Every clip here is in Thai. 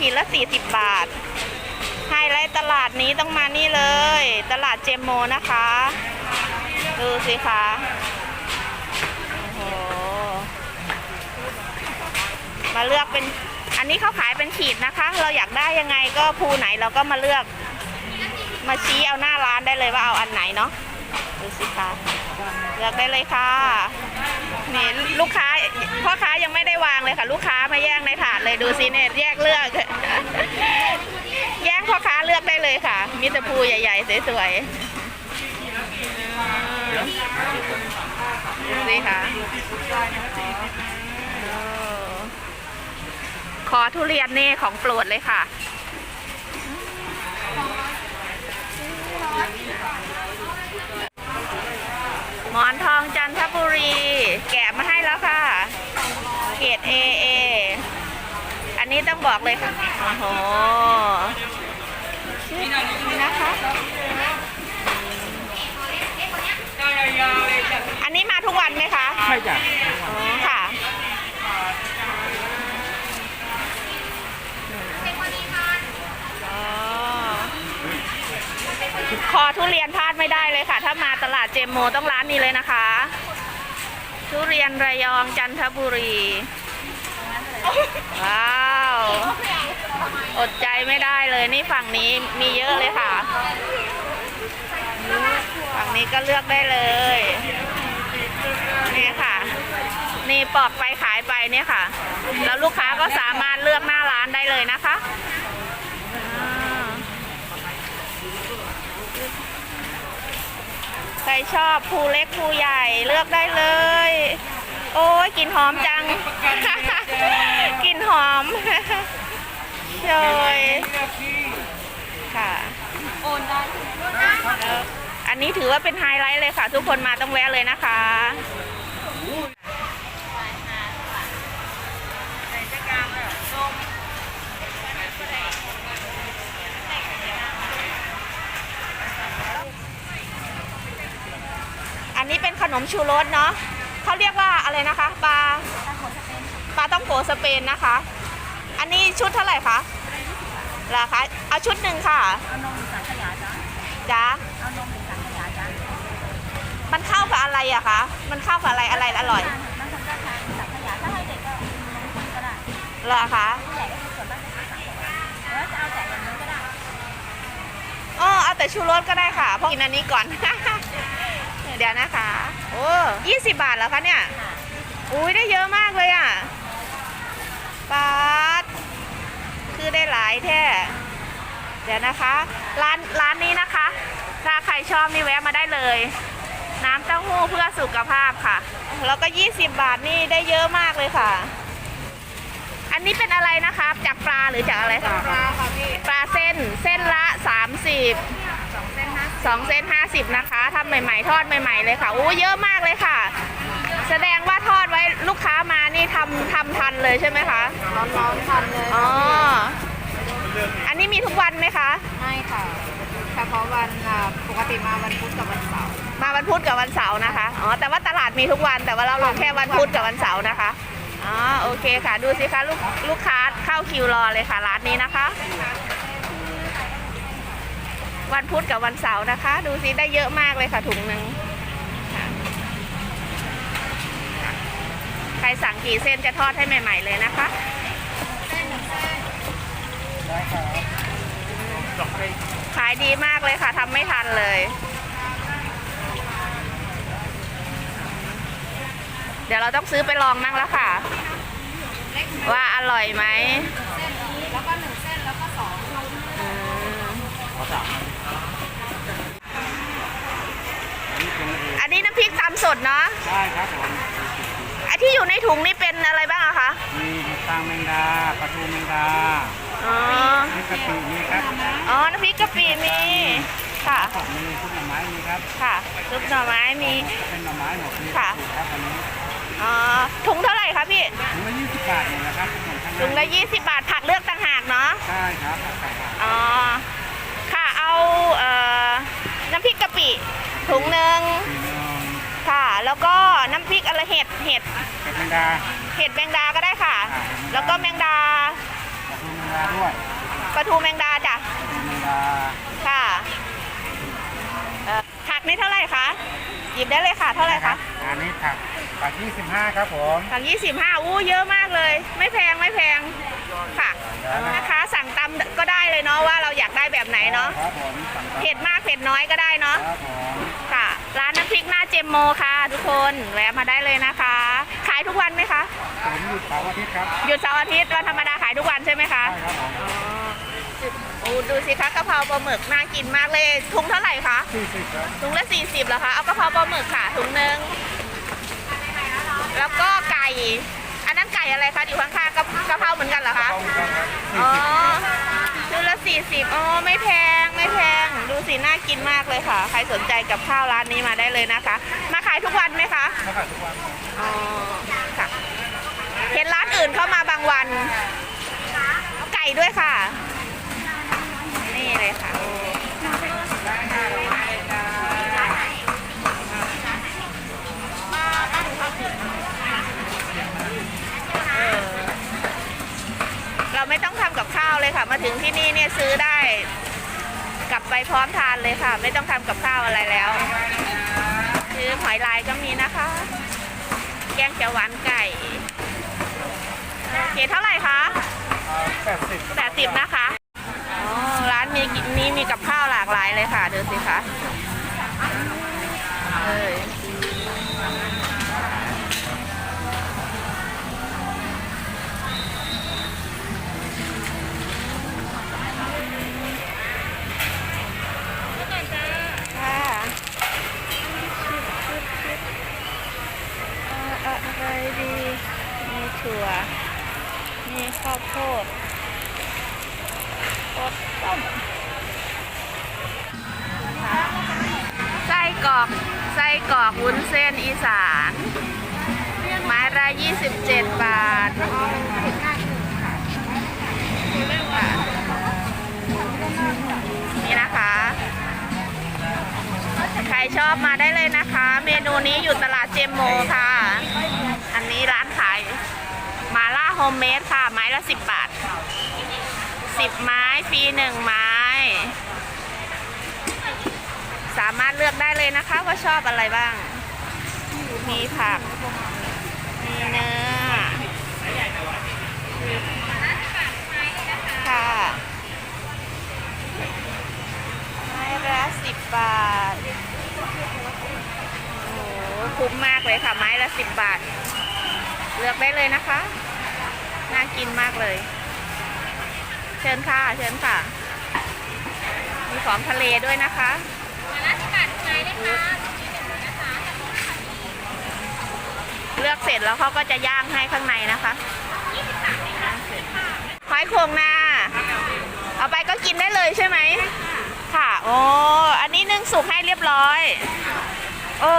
ขีดละ 40 บาท ไฮไลท์ตลาดนี้ต้องมานี่เลย ตลาดเจมโมนะคะ ดูสิคะโอ้โหมาเลือกเป็น อันนี้เขาขายเป็นขีดนะคะ เราอยากได้ยังไงก็ภูไหนเราก็มาเลือก มาชี้เอาหน้าร้านได้เลยว่าเอาอันไหนเนาะดูสิคะเลือกได้เลยค่ะนี่ลูกค้า พ่อค้ายังไม่ได้วางเลยค่ะ ลูกค้ามาแย่งในถาดเลยดูสิเนี่ยแยกเลือก แย่งพ่อค้าเลือกได้เลยค่ะ มีแต่ภูใหญ่ ๆ สวยๆดูสิค่ะโอ้ขอทุเรียนนี่ของโปรดเลยค่ะหมอนทองจันทบุรี แก บอกเลยค่ะโอ้โหชื่อนี่นะคะ อันนี้มาทุกวันไหมคะใช่จ้ะอ๋อค่ะอ๋อคอทุเรียนพลาดไม่ได้เลยค่ะ ถ้ามาตลาดเจมโมต้องร้านนี้เลยนะคะ ทุเรียนระยองจันทบุรีว้าว อดใจไม่ได้เลยนี่ฝั่งนี้มีเยอะเลยค่ะ ฝั่งนี้ก็เลือกได้เลย นี่ค่ะ นี่ปอกไปขายไปเนี่ยค่ะ แล้วลูกค้าก็สามารถเลือกหน้าร้านได้เลยนะคะใครชอบภูเล็กภูใหญ่เลือกได้เลย โอ้ยกลิ่นหอมจัง กลิ่นหอมเชยค่ะ โอนได้อันนี้ถือว่าเป็นไฮไลท์เลยค่ะ ทุกคนมาต้องแวะเลยนะคะอันนี้เป็นขนมชูรสเนาะ เขาเรียกว่าอะไรนะคะปลาปลาต้องโกสเปนนะคะ อันนี้ชุดเท่าไหร่คะราคาเอาชุดหนึ่งค่ะ เอานมหรือสังขยาจ้ะจ้าเอานมหรือสังขยาจ้ะมันเข้ากับอะไรอะคะ มันเข้ากับอะไรอะไรอร่อยบางคนก็ทานสังขยาถ้าให้เด็กก็นมข้นก็ได้เหรอคะผู้ใหญ่ก็คือส่วนมากจะเป็นสังขยาหรือว่าจะเอาแต่อย่างนี้ก็ได้อ๋อเอาแต่ชูรสก็ได้ค่ะเพราะกินอันนี้ก่อน เดี๋ยวนะคะ โอ้ยี่สิบบาทแล้วคะเนี่ยค่ะอุ้ยได้เยอะมากเลยอะปาดคือได้หลายแท้ เดี๋ยวนะคะ ร้านร้านนี้นะคะ ถ้าใครชอบนี่แวะมาได้เลย น้ำเต้าหู้เพื่อสุขภาพค่ะ แล้วก็ 20 บาทนี่ได้เยอะมากเลยค่ะ อันนี้เป็นอะไรนะคะ จากปลาหรือจากอะไรคะปลาค่ะพี่ ปลาเส้น เส้นละ 30สองเส้นนะสองเส้นห้าสิบนะคะ ทำใหม่ๆ ทอดใหม่ ๆ เลยค่ะ โอ้เยอะมากเลยค่ะ แสดงว่าทอดไว้ลูกค้ามานี่ทำทำทันเลยใช่ไหมคะ ร้อนๆทันเลยอ๋อ อันนี้มีทุกวันไหมคะ ไม่ค่ะเฉพาะวันอ่าปกติมาวันพุธกับวันเสาร์มาวันพุธกับวันเสาร์นะคะ อ๋อ แต่ว่าตลาดมีทุกวัน แต่ว่าเราลงแค่วันพุธกับวันเสาร์นะคะ อ๋อ โอเคค่ะ ดูสิคะลูกลูกค้าเข้าคิวรอเลยค่ะร้านนี้นะคะ วันพุธกับวันเสาร์นะคะ ดูสิได้เยอะมากเลยค่ะถุงหนึ่งค่ะใครสั่งกี่เส้นจะทอดให้ใหม่ ๆเลยนะคะขายดีมากเลยค่ะทำไม่ทันเลย เดี๋ยวเราต้องซื้อไปลองมั่งแล้วค่ะ ว่าอร่อยไหมแล้วก็หนึ่งเส้นแล้วก็สองอืมอัน นี้น้ำพริกตำสดเนาะได้ครับผมไอที่อยู่ในถุงนี่เป็นอะไรบ้างอะคะ มีตังแมงดาปลาทูแมงดาอ๋อ มีกะปิมีครับอ๋อ น้ำพริกกะปิมี ค่ะ ผักมีทุกหน่อไม้มีครับค่ะซุปหน่อไม้มี เป็นหน่อไม้หมดมีค่ะครับอันนี้อ๋อ ถุงเท่าไหร่คะพี่ ถุงละยี่สิบบาทเองนะครับของทางถุงละ20 บาท ผักเลือกต่างหากเนาะ ใช่ครับผักไก่ครับอ๋อ ค่ะ เอา เอ่อ น้ำพริกกะปิ ถุงหนึ่งสีนองค่ะ แล้วก็น้ำพริกอะไรเห็ดเห็ดกับแมงดา เห็ดแมงดาก็ได้ค่ะแล้วก็แมงดาปลาทูแมงดาด้วยปลาทูแมงดาจ้ะแมงดาค่ะเอ่อผักนี่เท่าไหร่คะหยิบได้เลยค่ะ เท่าไหร่คะอันนี้ผักผัก25ครับผมผัก25อู้เยอะมากเลย ไม่แพงไม่แพงค่ะนะคะสั่งตำก็ได้เลยเนาะว่าเราอยากได้แบบไหนเนาะครับผมสั่งตามเผ็ดมากเผ็ดน้อยก็ได้เนาะ ครับผมค่ะร้านน้ำพริกหน้าเจม โมค่ะ ทุกคนแวะมาได้เลยนะคะ ขายทุกวันไหมคะผมหยุดเสาร์อาทิตย์ครับหยุดเสาร์อาทิตย์วันธรรมดาขายทุกวันใช่ไหมคะใช่ครับผมโอ้ดูสิคะกะเพราปลาหมึกน่ากินมากเลยถุงเท่าไหร่คะ40ครับถุงละ40เหรอคะเอากะเพราปลาหมึกค่ะถุงหนึ่งแล้วก็ไก่ อันนั้นไก่อะไรคะอยู่ข้างๆกะกะเพราเหมือนกันเหรอคะเอาครับอ๋อถุงละ40อ๋อไม่แพงไม่แพงดู สิน่ากินมากเลยค่ะ ใครสนใจกับข้าวร้านนี้มาได้เลยนะคะ มาขายทุกวันไหมคะมาขายทุกวันครับอ๋อค่ะเห็นร้านอื่นเข้ามาบางวัน ไก่ด้วยค่ะ นี่เลยค่ะเออเราไม่ต้องทำกับข้าวเลยค่ะ มาถึงที่นี่เนี่ยซื้อได้ กลับไปพร้อมทานเลยค่ะ ไม่ต้องทำกับข้าวอะไรแล้วซื้อหอยลายก็มีนะคะ แกงเขียวหวานไก่เกเท่าไหร่คะแปดสิบแปดสิบนะคะอ๋อร้านมีกินนี้มีกับข้าวหลากหลายเลยค่ะดูสิคะเอ้ย เอาอะไดี มีถั่ว มีข้าวโพดโคตรต้มไส้กรอก ไส้กรอกวุ้นเส้นอีสาน ไม้ละ27 บาทค่ะนี่นะคะ ใครชอบมาได้เลยนะคะ เมนูนี้อยู่ตลาดเจมโมค่ะ อันนี้ร้านขายมาล่าโฮมเมดค่ะ ไม้ละ10บาทสิบไม้ฟรีหนึ่งไม้ สามารถเลือกได้เลยนะคะว่าชอบอะไรบ้าง มีผัก มีเนื้อค่ะไม้ละสิบบาทโอ้โหคุ้มมากเลยค่ะ ไม้ละสิบบาท เลือกได้เลยนะคะ กินมากเลย เชิญค่ะ เชิญค่ะ มีของทะเลด้วยนะคะเลือกเสร็จแล้วเขาก็จะย่างให้ข้างในนะคะหอยโขงนาเอาไปก็กินได้เลยใช่ไหม ค่ะ โอ้อันนี้นึ่งสุกให้เรียบร้อย โอ้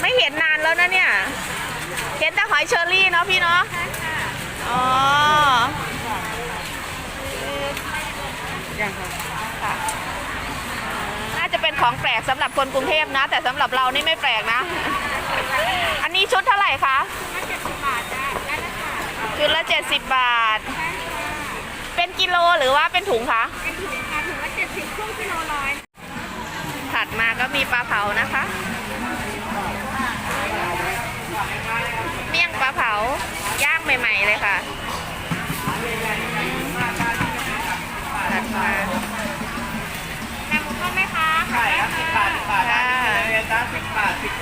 ไม่เห็นนานแล้วนะเนี่ย เห็นแต่หอยเชอรี่เนาะพี่เนาะ อ๋อ ย่างครับ ค่ะน่าจะเป็น ของแปลกสำหรับคนกรุงเทพนะ แต่สำหรับเรานี่ไม่แปลกนะ อันนี้ชุดเท่าไหร่คะชุดละเจ็ดสิบบาท เป็นกิโลหรือว่าเป็นถุงคะเป็นถุงค่ะถุงละเจ็ดสิบครึ่งกิโลร้อยถัดมาก็มีปลาเผานะคะ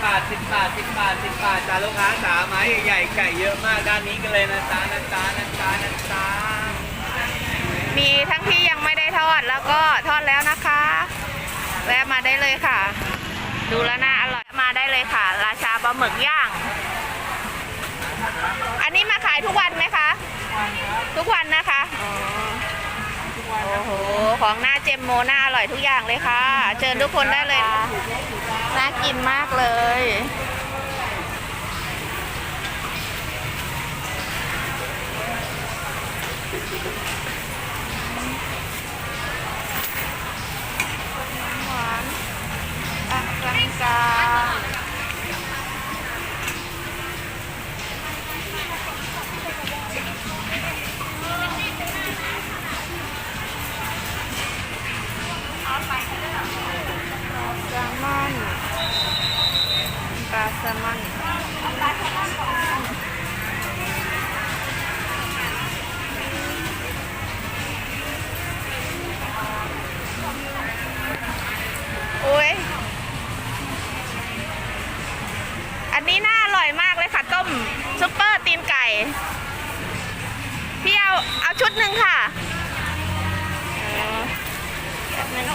บาทสิบบาทสิบบาทสิบบาทสิบบาทจ้าลูกค้าจ๋าไม้ใหญ่ๆไก่เยอะมากด้านนี้กันเลยนะจ๊ะนะจ๊ะนะจ๊ะนะจ๊ะมีทั้งที่ยังไม่ได้ทอดแล้วก็ทอดแล้วนะคะ แวะมาได้เลยค่ะ ดูแล้วน่าอร่อยมาได้เลยค่ะ ราชาปลาหมึกย่าง อันนี้มาขายทุกวันไหมคะ ทุกวันนะคะ โอ้โห ของหน้าเจมโมน่าอร่อยทุกอย่างเลยค่ะ เชิญทุกคนได้เลย น่ากินมากเลย อนปลาแซลมอนโอ้ย อันนี้น่าอร่อยมากเลยค่ะ ต้มซุปเปอร์ตีนไก่ พี่เอา เอาชุดหนึ่งค่ะ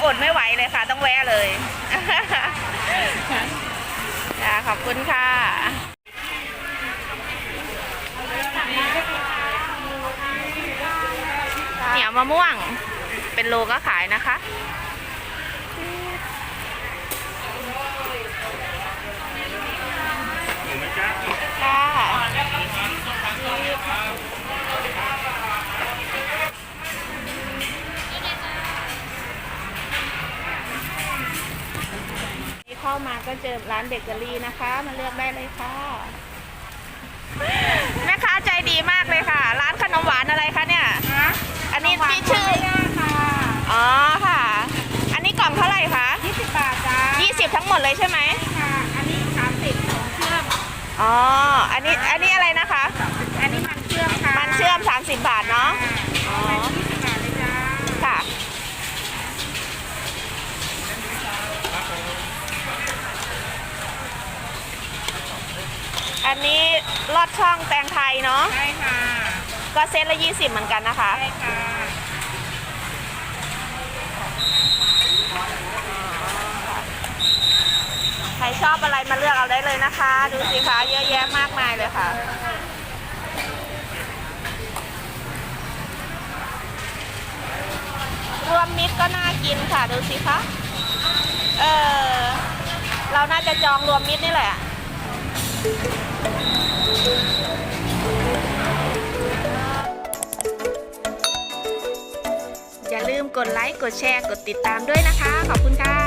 อดไม่ไหวเลยค่ะ ต้องแวะเลย ค่ะขอบคุณค่ะ เหนียวมะม่วง เป็นโลก็ขายนะคะ มาก็เจอร้านเบเกอรี่นะคะ มาเลือกได้เลยค่ะ แม่ค้าใจดีมากเลยค่ะ ร้านขนมหวานอะไรคะเนี่ย อันนี้ที่ชื่อค่ะอ๋อค่ะ อันนี้กล่องเท่าไหร่คะ20บาทจ้า20 ทั้งหมดเลยใช่ไหมค่ะ อันนี้30ของเชื่อม อ๋อ อันนี้ อันนี้อะไรนะคะ อันนี้มันเชื่อมค่ะมันเชื่อม 30 บาทเนาะอ๋อ 20บาทเลยจ้า ค่ะ อันนี้ลอดช่องแตงไทยเนาะ ใช่ค่ะก็เซตละ 20 เหมือนกันนะคะ ใช่ค่ะใครชอบอะไรมาเลือกเอาได้เลยนะคะ ดูสิคะเยอะแยะมากมายเลยค่ะ รวมมิตรก็น่ากินค่ะ ดูสิคะ เออ เราน่าจะจองรวมมิตรนี่แหละ อย่าลืมกดไลค์ กดแชร์ กดติดตามด้วยนะคะ ขอบคุณค่ะ